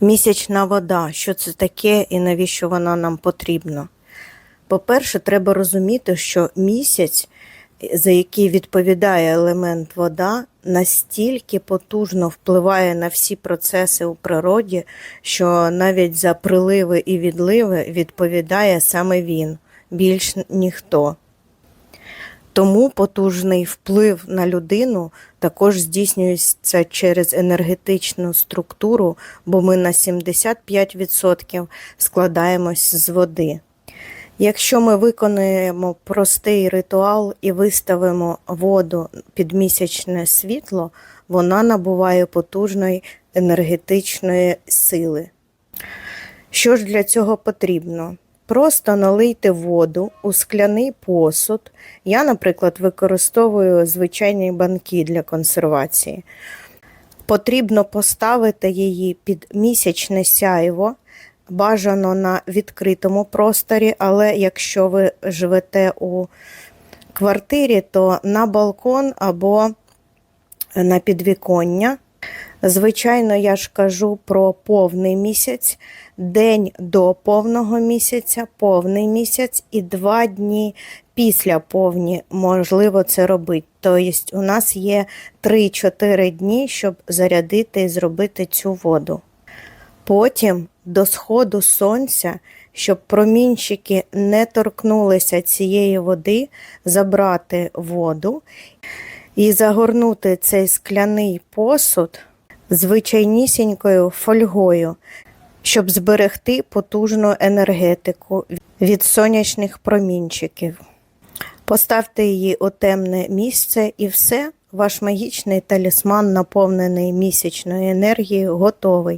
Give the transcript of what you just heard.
Місячна вода, що це таке і навіщо вона нам потрібна? По-перше, треба розуміти, що місяць, за який відповідає елемент вода, настільки потужно впливає на всі процеси у природі, що навіть за приливи і відливи відповідає саме він, більш ніхто. Тому потужний вплив на людину також здійснюється через енергетичну структуру, бо ми на 75% складаємось з води. Якщо ми виконуємо простий ритуал і виставимо воду під місячне світло, вона набуває потужної енергетичної сили. Що ж для цього потрібно? Просто налийте воду у скляний посуд. Я, наприклад, використовую звичайні банки для консервації. Потрібно поставити її під місячне сяйво, бажано на відкритому просторі, але якщо ви живете у квартирі, то на балкон або на підвіконня. Звичайно, я ж кажу про повний місяць, день до повного місяця, повний місяць і два дні після повні можливо це робити. Тобто у нас є 3-4 дні, щоб зарядити і зробити цю воду. Потім до сходу сонця, щоб промінчики не торкнулися цієї води, забрати воду і загорнути цей скляний посуд звичайнісінькою фольгою, щоб зберегти потужну енергетику від сонячних промінчиків. Поставте її у темне місце і все, ваш магічний талісман, наповнений місячною енергією, готовий.